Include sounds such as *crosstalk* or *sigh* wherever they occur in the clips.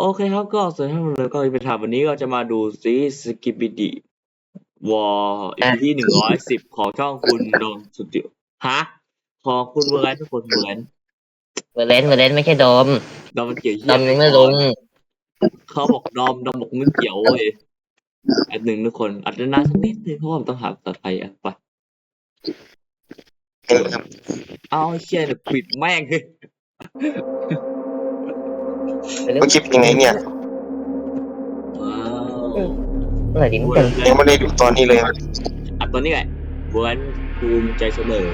โอเคครับก็สวัสดีครับแล้วก็เป็นถามวันนี้ก็จะมาดูซีสกิบิดีวอลอีที่หนึ่งร้อยสิบของช่องคุณดงสุดิฮะของคุณเวอร์ไนทุกคนเหมือนเวอร์เลนเวอร์เลนไม่ใช่โดมดอมมันเกี่ยวเหี้โดยมยังไม่ลงเขาบอกดอมดอมบอกไม่เกี่ยวเว้ยอันหนึ่งทุกคนอัดนานสักนิดนึงเพราะว่ามันต้องหาภาษาไทยอะไปเองครับเอาไอ้เชี่ยเดี๋ยวปิดแม่งเลย เมื่อคลิปยังไงเนี่ยว้าวเมื่อไหร่ดิมันเป็นยังไม่ได้ดูตอนนี้เลยอัดตัวนี้แหละเวอร์นภูมิใจเสนอ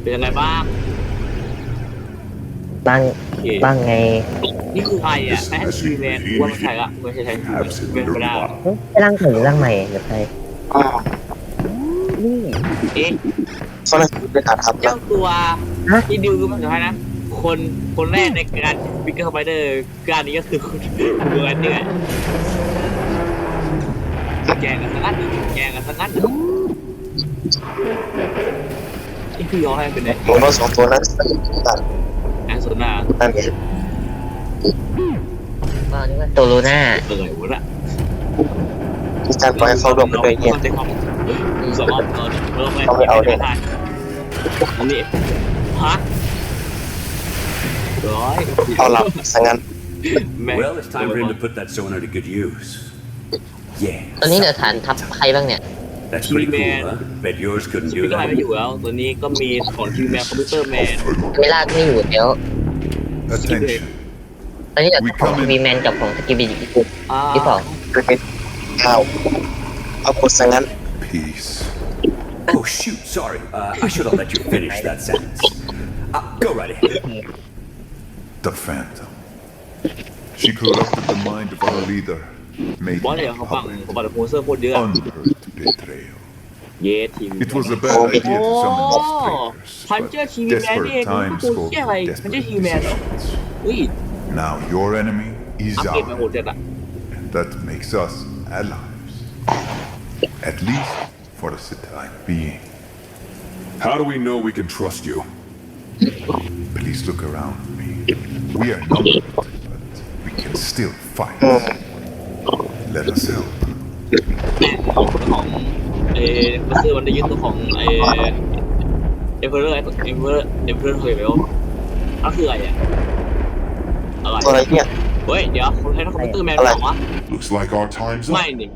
เป็นยังไงบ้างบ้างโอเคบ้างไงนี่คือใครอะแอสซีแมนกูว่ามันใช่ละไม่ใช่ใช่เป็นไปได้เฮ้ยไปร่างเก่าหรือร่างใหม่เดี๋ยวใครอ๋อนี่ เอ๊ะเขาน่าจะเป็นการทำเจ้านะตัวฮะที่ดิวก็มันสุดท้ายนะ คนคนแรกในการบิ๊กเกอร์สไปเดอร์การนี้ก็คือคุณเบิร์นนี่แหละแกงกันสักนัดหนึ่งแกงกันสักนัดหนึ่งนี่คือยอให้เป็นไงหนูน้องสองตัวนั้นตัดแอนโซน่านั่นไงก็นี่ว่าตัวลูน่าเออวะน่ะมีการปล่อยให้เขาร่วมกันด้วยเนี่ยสองรอบตอนเริ่มไม่เอาไม่เอาเนี่ยอันนี้ฮะ ร้อยเอาหลับสังงั้น Well, it's time for him to put that sonar to good use. Yeah. ตอนนี้เหลือฐานทัพใครบ้างเนี่ย That's pretty cool, He-Man. huh? Bet yours ส couldn't ปิ do กเกอร์ไลน์ไม่ that. อยู่แล้วตัวนี้ก็มีของทีมแมนคอมพิวเตอร์แมน เวลาไม่อยู่แล้ว Attention. ตอนนี้เหลือของวีแมนกับของสกิบิดิกุอ่า ที่สองเป็นข้าวเอากดสังงั้น Peace. Oh, shoot, sorry. Uh, I should have let you finish that sentence. Uh, go right ahead. The Phantom. She corrupted the mind of our leader, made บอสเนี่ย him เขาฟัง puppet เขาบัตรโพสเซอร์โคตรเยอะ unheard betrayal. เยสทีม It was a bad idea โอ้ to summon these พัน traitors, เจอร์ทีม but แมนนี่เอง desperate ก็ times ตัว called เชี่ยอะไรพันเจอร์ desperate ทีมแมนเหรอ decisions. เฮ้ย Now your enemy is อัปเกรดมาโหด ours, จัดอะ and that makes us allies. At least for the time being. How do we know we can trust you? Please look around me. We are numbered, but we can still fight. Let us help. ของเอเซอร์มันได้ยึดตัวของเอเอเวอร์เอเอเวอร์เอเวอร์เคยไปว่านั่นคืออะไรอะอะไรตัวอะไรเนี่ยเฮ้ยเดี๋ยวคนไทยต้องคอมพิวเตอร์แมนเหรอวะ Looks like our time's ไม่ up. นี่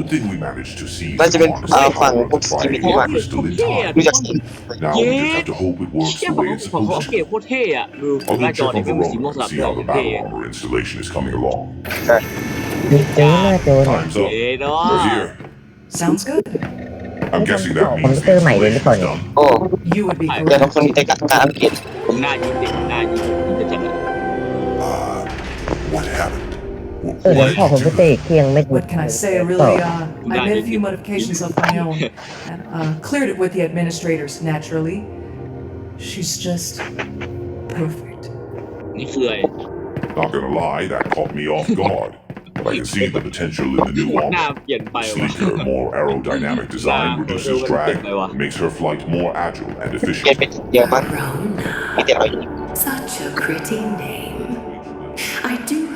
Good thing we managed to seize น่าจะ the เป็น Marcus อ่า Power ฝั่ง of พวก the สกิบิ Triad ที่ว่า crystal in time. รู้จักสิ Now we just have to hope it works เชี่ย the ของ way it's ของเขาอัป supposed เกรด to. โคตรเท่อะดูห I'll น้า go จอ check เนี่ย on เป็นสีม่วงส Verona ลับ and see เท่ how the เท่ battle armor installation is coming along. ใช่ เจอหน้าโจเนี่ย Time's up. เอ้เนาะ We're here. Sounds good. I'm guessing that means Computer the mày đến installation cái is phần done. โอ้ You would be เดี๋ยว correct. น้องคนนี้จะการอัปเกรด ผมหน้ายิงเด็กหน้ายิงยิงจะจัดอะ Uh, what happened? Wh- เออเดี๋ยว What พอ did ผม you ไป do? เตะเคียงไม่ What can I say? I really, uh, I made a few modifications of my own and uh, cleared it with the administrators. Naturally, she's just perfect. นี่คืออะไร Not gonna lie, that caught me off guard. But I can see the potential in the new หน้า armor. เปลี่ยนไปวะ Sleeker, more aerodynamic design Nah, reduces uh, drag, uh, makes her flight more agile and เปลี่ยน efficient. เป็นเดียวมั้ง Verona. มีแต่เราอยู่ Such a pretty name.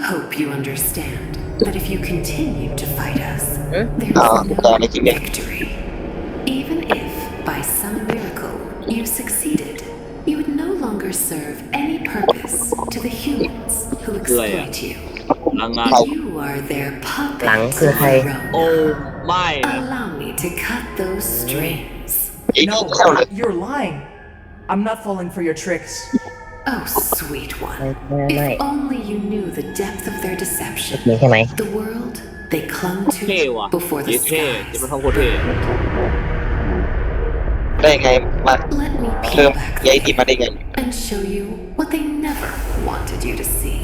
I do hope you understand that if you continue to fight us, there Ah, is yeah, no I think it- victory. Even if, by some miracle, you succeeded, you would no longer serve any purpose to the humans who exploit you. พลังงาน You are their puppet. หลังคือใครโอ้ Verona. ไม่นะ Allow me to cut those strings. อีก No, เท่าเลย you're lying. I'm not falling for your tricks. Oh, sweet ไม่ one. ไม่ไม่ If only you knew the depth of their deception. นี่ใช่ไหม The world they clung เท่ to ว่ะ before เย the เท่จะ skies. เป็นทำโคตรเท่ ได้ไงมา Let me เพิ่ม peel back ย้าย the ทีมาได้ไง curtain and show you what they never wanted you to see.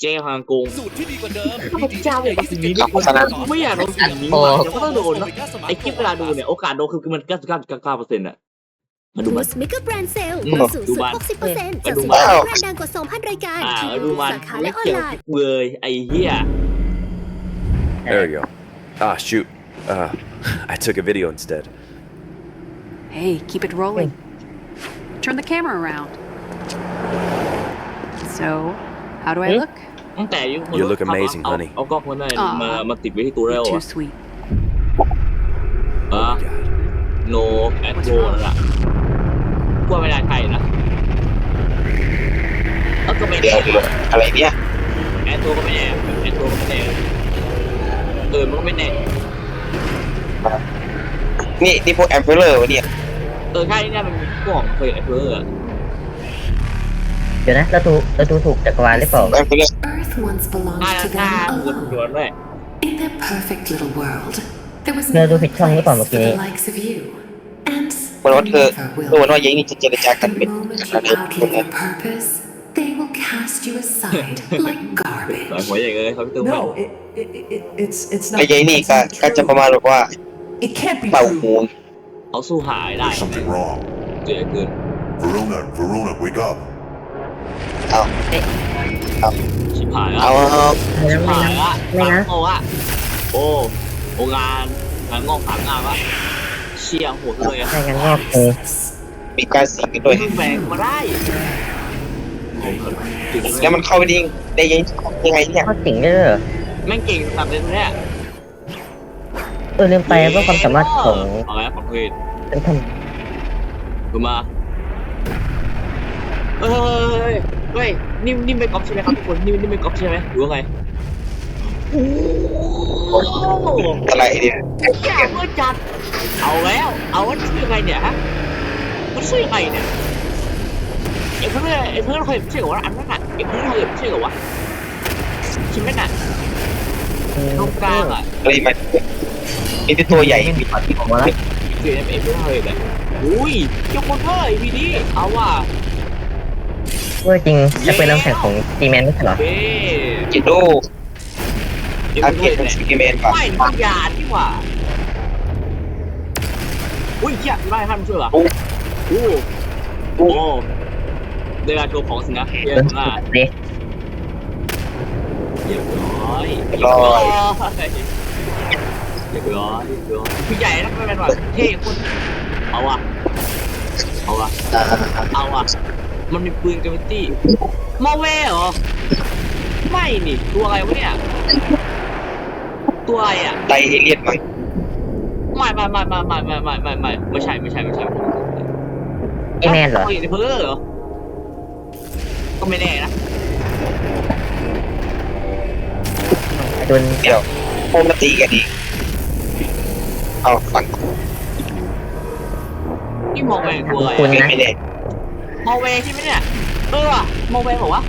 เจ๊ฮางกง สูตรที่ดีกว่าเดิมข้าพเจ้าอยากโดนสิ่งนี้ดีกว่าไม่อยากโดนสิ่งนี้ว่ะเดี๋ยวก็ต้องโดนนะไอ้คลิปเวลาดูเนี่ย โอกาสโดนคือมัน 99.99%เปอร์เซ็นต์อะ มาดูมัน สมิกเกอร์แบรนด์เซลอืมสูงดูสุด มัน60%จากดูสินมันค้าแบรนด์ดังกว่า 2,000 รายการอ่าที่มาดูมันสาขาไม่และออนเกี่ยวไลน์เลยไอ้เหี้ย There we go. Ah, shoot. Uh, I took a video instead. Hey, keep it rolling. Turn the camera around. So, how do I Hmm? look? ตั้งแต่ยุค You look amazing, เอา honey. เอากล้องมาหน่อยมา มาติดไว้ที่ตัวเรา Too อะ sweet. อะ God. no at go นั่นแหละ กลัวไม่ได้ใครนะเออก็ไม่เดี๋แน่ยวเดี๋ยวอะไรเนี่ยแอดตัวก็ไม่แน่แอดตัวก็ไม่แน่เออมันก็ไม่แน่นี่นี่พวกแอมเบลเลอร์วะเนี่ยเออใช่เนี่ยมันมีพวกเคยไอ้เพื่ออะเดี๋ยวนะเราดูเราดูถูกจักรวาลหรือเปล่า แอมเบลเลอร์ Earth once หน้า belonged to หน้า them คุณดวน alone. ด้วย In their perfect little world, there was เรา no ดูผิดช่องหรือเปล่า place เมื่อ for กี้ the likes of you. And มันว่าเธอวันว่ายัยนี่จะเจรจากันเป็น moment อะไร you outlive your purpose, they will cast you aside like หลาย garbage. หัวใหญ่เลยเขาพี่ตุ้ม No, it, it, it, it's it's ไอ้ยัยนี่ it's ก็ not ก็จะประมาณแบบว่า It can't be เป่า true. หูเขาสู้หายได้ There's something wrong. เจ๋เกิน Verona, Verona, wake up. เอาชิบหายแล้วเอาเอาไม่ชิบนะหายไม่ละนะไม่นะโออะโอ้โองานงานงอกผางงานวะ เชี่ยหัวเลยอะใช่งั้นงอกเออมีการสิงกันด้วยเพิ่งแฝงมาได้ถึงแล้วมันเข้าไปได้ได้ยังยังไงเนี่ยข้อสิงได้ด้วยเหรอแม่งเก่งสัตว์เลยเนี่ยเออลืมไปว่าความสามารถของเอาไงของเพจเป็นทดูมาเฮ้ยเฮ้ยนี่นี่ไม่ก๊อปใช่ไหมครับทุกคนนี่นี่ไม่ก๊อปใช่ไหมหรือว่าไงโอ้โห อะไรเนี่ยแย่เมื่อจัด เอาแล้ว เอาว่าชื่อยังไงเนี่ยฮะ มันชื่อยังไงเนี่ยไอ้เพื่อนไอ้เพื่อนเคยชื่อกับว่าอันนั้นอะไอ้เพื่อนเคยชื่อกับว่าชิมไหมน่ะำตรงกลางอะอะไรมันมีแต่ตัวใหญ่ไม่มีปอดที่ออกมาแล้วคือไอ้เพื่อนเคยแบบอุ้ยยกคนเฮ้ยพีดีเอาว่ะเว่าจริงจะเป็นน้ำแข็งของซีเมนต์ไม่ใช่เหรอเบ้จิโดไอ้อาเพื่เกีอยนเป็นเนี่ยสกิเมนป่ะไม่มันยาที่ว่า อุ้ยเชี่ยไม่ให้มันช่วยว่ะโอ้โอ้โอ้เวลาโชว์ของสินะเรียเดินบร้อยเด็กเรียบร้อยรอยเรียบร้อยเรียบร้อยพี่ใหญ่นะไม่เป็นว่าเท่คนเอาว่ะเอาว่ะอ่าเอาว่ะมันมีปืนกราฟิตี้มาแวร์เหรอ ไม่นี่ ตัวอะไรวะเนี่ย ตัวอะไรอะไตเอเลียนมั้งไม่ไม่ไม่ไม่ไม่ไม่ไม่ไม่ไม่ไม่ใช่ไม่ใช่ไม่ใช่ไอแมนเหรอเฮ้ยเพ้อเหรอก็ไม่แน่นะโดนเดี๋ยวพวกมาตีกันดีเอาฝั่งนี่มองแวร์ตัวอะไรคุณอะนะไม่ได้มองแวร์ใช่ไหมเนี่ยเออว่ะมองแวร์บอกว่า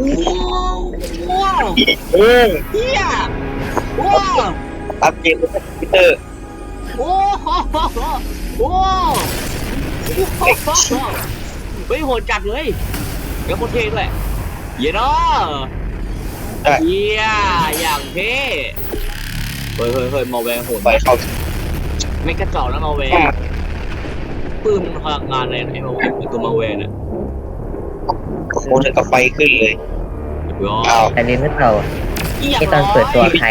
ว้าวเออเฮียว้าวอัพเกมคอมพิเตอร์โอ้โหโอ้เฮ้ยโหดจัดเลยแล้วคตรเท่ด้วยเย้เนาะเยี่ยอย่างเท่เฮ้ยเฮ้ยเฮ้ยมาแวร์โหดไปเข้าไม่กระจอกนะมาแวร์ปื้มพลังงานเลยนะไอ้มาแวร์ไอ้ตัวมาแวร์เนี่ย โอ้โหถึงกับไฟขึ้นเลยเดี๋ยวอ้าวแต่ลืมหรือเปล่าอีย่างที่ตอนเปิดตัวใคร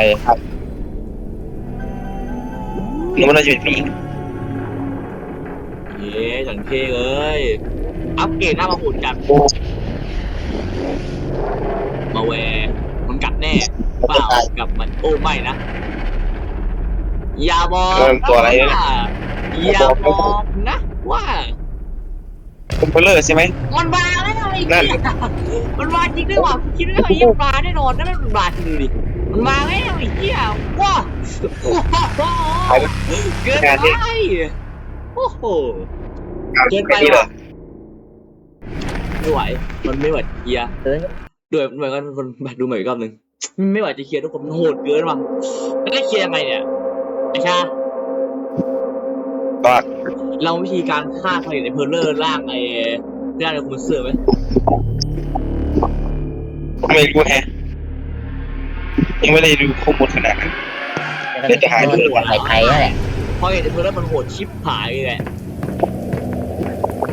นึกว่าเราจะเป็นผู้หญิงเย้อย่างเท่เลย อัปเกรดหน้ามาหุ่นจัดโอ้มาแวร์มันกัดแน่เปล่ากลับมันโอ้ไม่นะอย่าบอกเออตัวอะไรเนี่ยว่าอย่าบอกนะว่า คอมพิวเตอร์ใช่ไหม มันมาแล้วไอ้นั่เหี้น ยมันมาจริงด้วยว่ะคิดว่าไอ้เหี้ยมันมาแน่นอนนะมันมาจริงดิมันมาแล้วไอ้เหี้ยว้าเกินไปโอ้โห เกินไปนี่เหรอว่ะไม่ไหว มันไม่ไหวเคลียร์เออ ด้วยเหมือนกันคนดูใหม่อีกรอบหนึ่งไม่ไหวจะเคลียร์ทุกคนมันโหดเกินว่ะแล้วจะเคลียร์ยังไงเนี่ยไอ้ชาบ้า เราวิธีการฆ่าผลิตไอ้เพลเลอร์ล่างไอ้ร่างไอ้คอมพิวเตอร์ไหมไม่รู้แฮะยังไม่ได้ดูข้อมูลขนาดนั้นเดี๋ยวจะหาเรื่องไทยไทยนั่นแหละเพราะไอ้เพลเลอร์มันโหดชิปหายเลยแหละ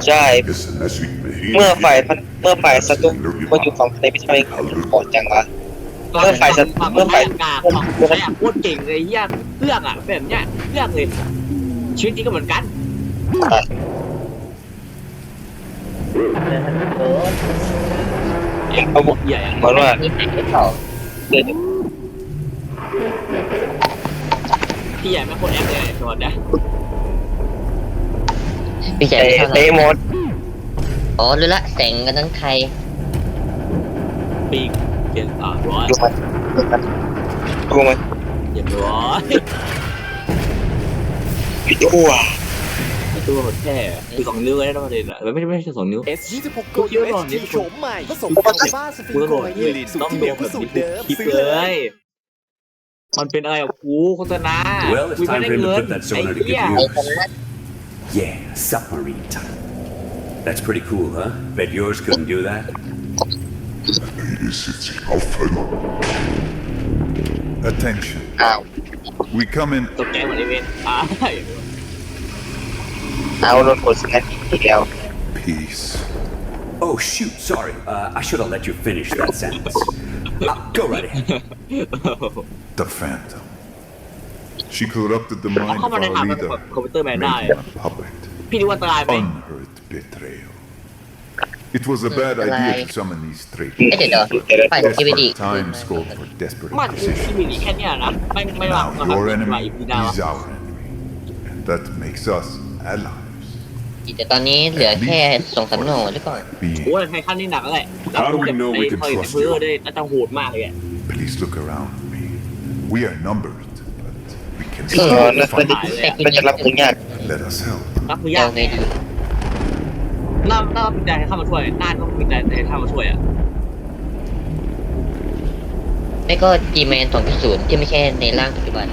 ใช่ Listen, as we behave เมื่อฝ่ายพันเมื่อฝ่ายศัตรูมาอยู่ฝั่งไทยไม่ใช่ก่อนจังวะเมื่อฝ่ายสัตว์ฝั่งเมื่อฝ่ายกากฝั่งใช้อะโคตรเก่งเลยเหี้ยเรื่องอะแบบเนี้ยเรื่องเลยชีวิตจริงก็เหมือนกัน ไอ้เขาบอกใหญ่อะเหมือนว่ามีไหนหรือเปล่าพี่ใหญ่ไม่คนแอคเลยสวัสดีนะพี่แจ๊เตะคเท่าไหร่เตะหมดอ๋อรู้ละแสงกันทั้งไทยปีกเปลี่ยนอ่าร้อยดูมันดูมันเรียบร้อยตัวไอ้ ตัวแค่คือสองนิ้วก็ได้แล้วประเด็นอะไม่ใช่ไม่ใช่สองนิ้ว S26 กู Go คิดว่าตอน UHT นี้โฉมใหม่ผสมกับบ้าสฟิงโกโดนไมเลลิยนสูตต้อรงที่เดียวนคืแบสูตนี้รเดิมคลิปซื้อเลย มันเป็นอะไรกับกูโฆษณา Well, it's กูไม่ได้เงินไอ้เหี้ย Yeah, submarine time. That's pretty cool, huh? Bet yours couldn't do that. Attention. อ้าว We come in ตกใจหมด เลยเวนอ่า เอาโดนกดสแกนอีกแล้ว peace. Oh, shoot, sorry. Uh, I should have let you finish that sentence. Uh, go right ahead. *laughs* The Phantom. She corrupted the เอา mind เข้า of มาใน our ทาง leader, คอมพิวเตอร์แมนได้ making a puppet. พี่ดูว่าอันตรายไหม Unheard betrayal. It was a bad idea to summon these traitors. เอ้ยเดี๋ยวเดี๋ยวฝ่ายสกิบิดี Desperate times called for desperate มันที่ decisions. มีแค่เนี้ยนะไม่ไม่หลับ Now นะครับ your ไม่ enemy อีพีดาว is our enemy. And that makes us allies. แต่ตอนนี้เหลือแค่สองสามโหนหรือเปล่า Being โอ้ยใครขั้นนี้หนักแล้วแหละ How do we know we can ไอ้ trust เพื่อ you? ได้น่าจะโหดมากเลยอะ Please look around me. We are numbered, but we can เออ still แล้วก็ fight. ก็จะรับมือยาก Let us help. รับมือยัยากงไงดีน่าน่าเป็นใจให้เข้ามาช่วยน่าต้องเป็นใจให้เข้ามาช่วยอะไม่ก็ G-Man 2.0ที่ไม่ใช่ในร่างปัจจุบัน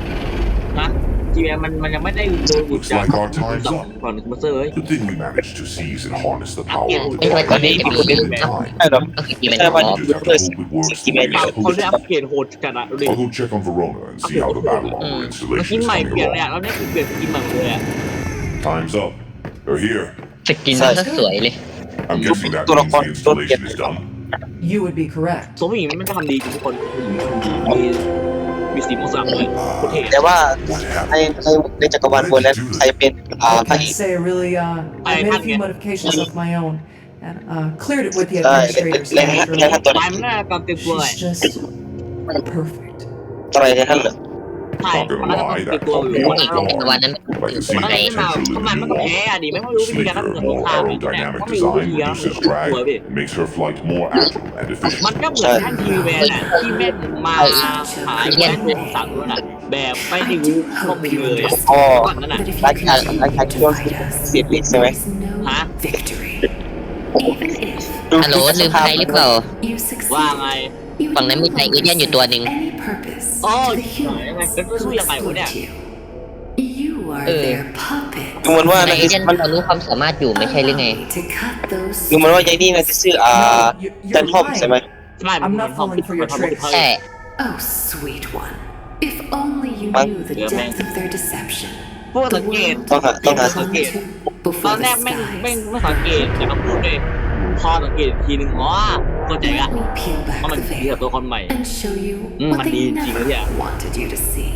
นะ จีแมันมันยังไม่ได้โดนบุก Looks จาก like our time's สอง up. ก่อนมาเซอร์เฮ้ย Good thing we managed to seize and harness the power of the ไม่ว่า god. ตอนนี้จะมี In time. ใช่หรอก็คือไม่ G-Man ใช่ว่าออฟ You just have to hope it works the way เขา it's เขาได้ supposed อัป to. เกรดโหดจัดอะดูดิ I'll go check on Verona and see how the battle armor เมื่อ installation กี้ is ใหม่ coming เปลี่ยนเลยอะ along. แล้วเนี่ยคือเปลี่ยนสกินใหม่หมดเลยอะ Time's up. They're here. สกินมันก็สวยเลย I'm guessing that ตัวละ means คร the ตัวเก็บ installation is done. You would be correct. ตัวผู้หญิงมันจะทำดีทุกคนผู้หญิงทำดี มีมีสีม่วงสามเลยโคตรเท่แต่ว่า What ใน happened? ในในจักรวาลบนนั้นใครเป็นอ่า I พระ can't เอก say I really, uh, I I made a can't few get- modifications of my own and uh, cleared it with the ใช่ administrators และและ naturally. ท่านตัวตายมันน่าการเต็มตัวเลย She's just perfect. อะไรในท่านเหรอ ใช่มันน่าจะเต็มตัวอยู่ผู้หญิงของจักรวาลนั้น I can see มัน the ไม่มา potential ทำไม in มัน the ก็ new แพ้ one. อะดิไม่รู้วิธีการทำ Sleeker, เงินสง more ครามเนี่ย aerodynamic ก็ไม่รู้วิ design ธีการ reduces ตัว drag พี่ and makes her flight more agile and มัน efficient. ก็เหมือนท่านทีวีแมนอะที่แม่นมาหายแม่นวงสังด้วยน่ะแบบไม่ได้ I รู้ do ข้อ hope มูล you เลยอะอ๋อ understand ก่อนนั้นน่ะ that if you รายการ continue รายการ to ที่ว่า fight us, เสียดลิใช่ไหม there is no Huh? victory. Even if ฮัลโหลลืมใครหรือเปล่า you ว่าไง succeed, you ฝั่ง would นั้น no มีไท longer เอเลี่ยนอยู่ตัวหนึ่ง serve any purpose อ๋อ to the ยัง ไง humans ก็สู้ who ยังไงวะเนี่ย exploit you. You are Ừ. their puppet. ดูเหมือนว่าไทในเอเลี่ยนมันรู้ความสามารถอยู่ไม่ใช่หรือไง Allow me to cut those ดูเหมือนว่ายายนี่น่าจะชื่ออ่า No, you- จัน you're ทอมใช่ไหม right. ใช่ I'm not falling for your tricks. ใช่ Oh, sweet one. If only you But- knew the Yeah, man. depth of their deception. พวก The สังเกต world ต้องหาต้องหา they สังเกต belong to ตอน before แร the กแม่งแม่ง skies. ไม่สังเกตแต่เขาพูดเลยพอสังเกตอีกทีหนึ่งอ๋อเข้าใจละ Let me peel เพราะ back มัน the ดีกับ veil ตัวคนใหม่ and show you Mm, what man, they di- di- never yeah. wanted you to see.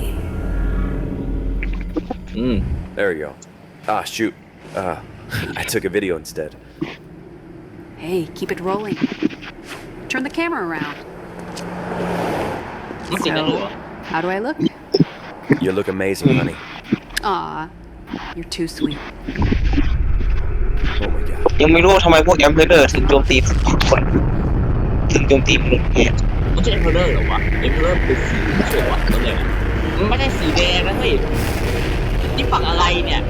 อืม There you go. Ah, shoot. Uh, I took a video instead. Hey, keep it rolling. Turn the camera around. มันติดแล้วเหรอ How do I look? You look amazing, honey. Aw, you're too sweet. Oh my god. ยังไม่รู้ว่าทำไมพวกแอมเพลเดอร์ถึงโจมตีคน ถึงโจมตีมนุษย์เนี่ยมันจะเอ็มเพลเลอร์เหรอวะเอ็มเพลเลอร์เป็นสีไม่ใช่เหรอวะตอนแรกอะมันไม่ได้สีแดงนะเฮ้ยนี่ฝั่งอะไรเนี่ย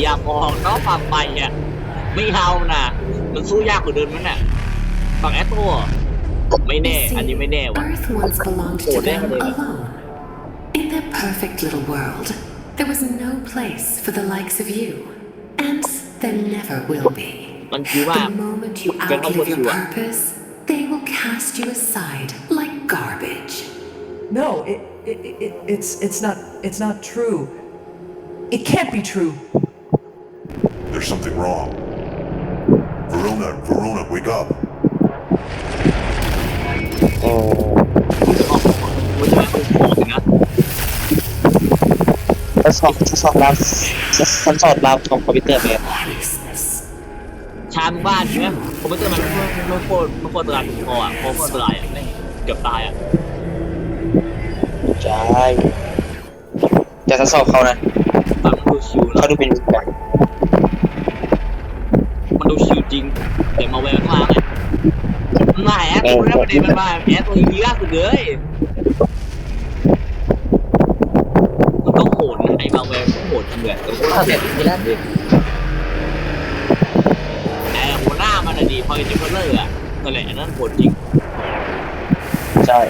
อย่าบอกเนาะฝั่งไปอะไม่เอานะมันสู้ยากกว่าเดิมนั่นน่ะฝั่งแอตโต้ไม่แน่ You อันนี้ see, ไม่แน่ว่ะ Earth once belonged Oh, to damn them it. alone. In their perfect little world, there was no place for the likes of you. And there never will be. มันคือว่า The moment you Get on outlive with your you, ah. purpose, they will cast you aside like garbage. No, it, it, it, it's, it's not, it's not true. It can't be true. There's something wrong. Verona, Verona, wake up. โอ้ มันจะมาเป็นของนะ ไป ฉันสอบฉันสอบรามฉันสอบรามของคอมพิวเตอร์ไปอะ ชามบ้านใช่ไหมคอมพิวเตอร์มันไม่ไม่โคตรไม่โคตรอันตรายพออะพอโคตรอันตรายอะแม่งเกือบตายอะใช่แต่ฉันสอบเขานะฝั่งมันดูชิวนะเขาดูเป็นแบบมันดูชิวจริง แต่มาแวร์ข้างล่างไงมันมาแอดตัวนั้นประเด็นมันมาแอดตัวนี้ล่าสุดเลยมันก็โหดนะไอ้มาแวร์ก็โหดจริงเลยแต่โคตรเอาแบเจ็บบนี้แล้ว ไอ้หัวหน้ามันอะดี พอยจิมเปอร์เลอร์อะนั่นแหละอันนั่นโหดจริงใช่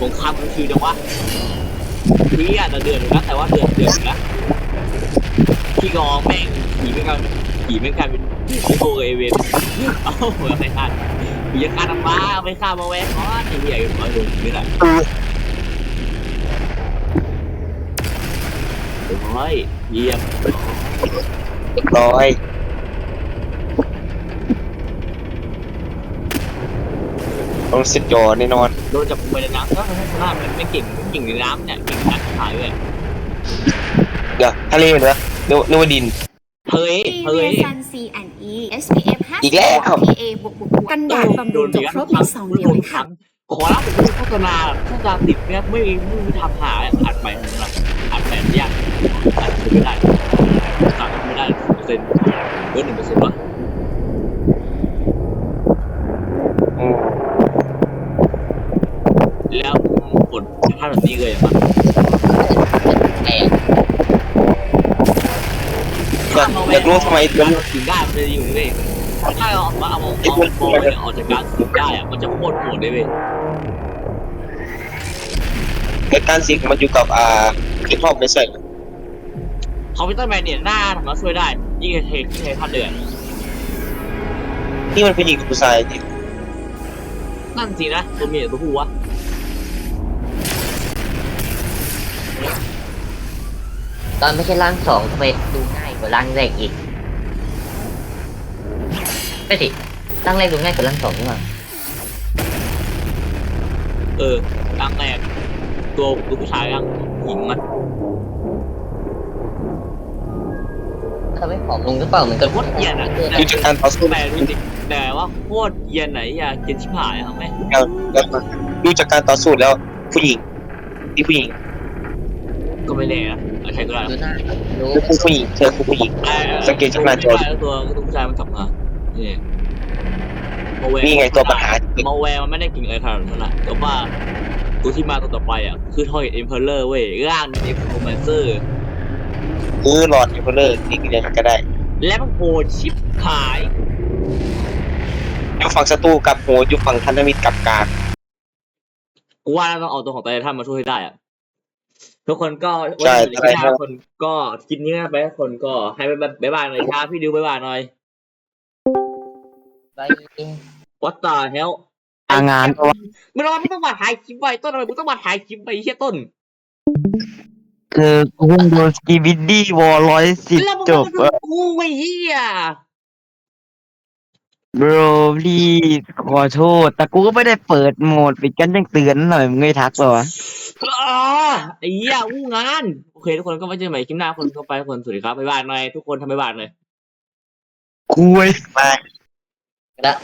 สงครามมันคือจังวะพี่อาจจะเดือดอยู่นะแต่ว่าเดือดเดือดอยู่นะพี่กองแม่งขี่ไม่กันขี่ไม่กันเป็นโอเอเวนเอ้าเหมือนใครฆ่าผีจะฆ่าทำบ้าไม่ฆ่ามาแวะเขาไอ้เหี้ยอยู่ร้อยเลยนี่แหละร้อยเยี่ยม เรียบร้อยต้องสิทธิ์ยอแน่นอนโดนจับไปในน้ำก็ทำให้ชนะมันไม่เก่งไม่เก่งในน้ำเนี่ยเก่งในน้ำถ่ายเลยเดี๋ยวทะเลเหรอนึกว่านึกว่าดิน เฮ้ยเฮ้ย ซันซีแอนอี SPF 50อีกแล้ว PA บวกบวกบวกกันแดดบำรุงจบครบในซองเดียวเลยค่ะ ขอรับเป็นโฆษณาโฆษณาติดเนี่ยไม่ไม่มีทำหาอัดไปของเราอัดไปยากอัดไม่ได้สั่งไม่ได้เปอร์เซ็นต์เกินหนึ่งเปอร์เซ็นต์วะ อืม แล้วผลถ้าแบบนี้เลยมั้ง แอบ อยากอยาก รู้ทำไมมันถึงได้มันจะอยู่นี่ถ้าเราเอาเอาเอาเอาบอลเนี่ยออกจากการถึงได้อะมันจะโคตรโหดเลยเว้ยเหตุการณ์สิ่งมันอยู่กับอ่าคลิปฮอปไม่ใช่คอมพิวเตอร์แมนเนี่ยหน้าทำมาช่วยได้ ยิ่งเทคเที่ใช้พันเดือนนี่มันเป็นหญิงกับผู้ชายนี่นั่นสินะตัวเมียตัวผู้วะ ตอนไม่ใช่ร่างสองทำไมดูง่ายกว่าร่างแรกอีกไม่สิร่างแรกดูง่ายกว่าร่างสองนี่หว่าเออร่างแรกตัวตัวผู้ชายร่างหญิงมันทำให้ผอมลงหรือเปล่าเหมือนแต่กับโคตรเกลียดอะดูจากการต่อสู้แต่ดูดิแต่ว่าโคตรเกลียดไหนอย่าเกลียดชิบหายอะแม่งแล้วแล้วดูจากการต่อสู้แล้ว ผู้หญิงที่ผู้หญิงก็ไม่แน่นะ ใครก็ได้ดูหน้าดูคือผู้หญิงเธอคือผู้หญิง สังเกตจากหน้าจอแล้วตัวตัวผู้ชายมันกลับมานี่มาแวร์นี่ไงตัวปัญหามาแวร์มันไม่ได้กินอะไรขนาดนั้นแหละแต่ว่าตัวที่มาตัวต่อไปอะ คือทอยเอ็มเพลเลอร์เว้ยร่างเอ็กโคแมนเซอร์ คือหลอดอินเฟอร์เลอร์นี่คือยังไงก็ได้และมันโหดชิบหาย อยู่ฝั่งศัตรูกับโหดอยู่ฝั่งพันธมิตรกับกาก กูว่าเราต้องเอาตัวของไททันมาช่วยให้ได้อะ ทุกคนก็ใช่วันนี้ทุกคนก็คลิปนี้ไปทุกคนก็ให้บ๊ายบายหน่อยครับพี่ดิวบ๊ายบายหน่อยไป What the hell อางานมึงรอไม่ต้องมาถ่ายคลิปไว้ต้นทำไมมึงต้องมาถ่ายคลิปไปเฮียต้น คือกูเพิ่งดูสกีบิดดี้วอลร้อยสิบแล้วมึงจก็บมาดูกูไอ้เฮียบรพี่ขอโทษ แต่กูก็ไม่ได้เปิดโหมดปิดกันยังเตือนหน่อยมึงไม่ทักเปล่าวะ อ่าไอ้เหี้ยอู้งาน โอเค ทุกคนก็ไว้เจอกันใหม่คลิปหน้าคนเข้าไปทุกคนสวัสดีครับบ๊ายบายหน่อยทุกคนทำบ๊ายบายหน่อย คุยไปละ